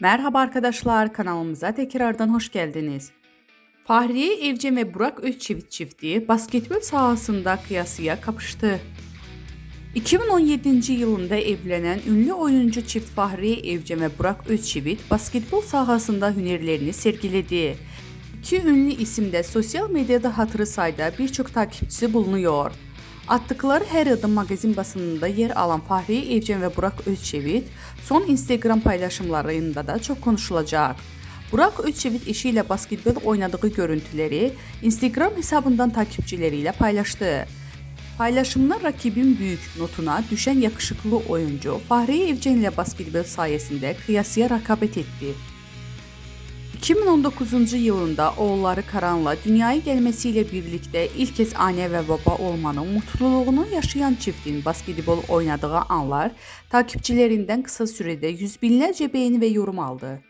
Merhaba arkadaşlar kanalımıza tekrardan hoş geldiniz. Fahriye Evcen ve Burak Özçivit çifti basketbol sahasında kıyasıya kapıştı. 2017 yılında evlenen ünlü oyuncu çift Fahriye Evcen ve Burak Özçivit basketbol sahasında hünerlerini sergiledi. İki ünlü isimde sosyal medyada hatırı sayda birçok takipçisi bulunuyor. Attıkları her adım magazin basınında yer alan Fahriye Evcen ve Burak Özçivit son Instagram paylaşımlarında da çok konuşulacak. Burak Özçivit eşiyle basketbol oynadığı görüntüleri Instagram hesabından takipçileriyle paylaştı. Paylaşımlar rakibin büyük notuna düşen yakışıklı oyuncu Fahriye Evcen ile basketbol sayesinde kıyasıya rekabet etti. 2019 yılında oğulları Karan'la dünyaya gelmesiyle birlikte ilk kez anne ve baba olmanın mutluluğunu yaşayan çiftin basketbol oynadığı anlar takipçilerinden kısa sürede yüz binlerce beğeni ve yorum aldı.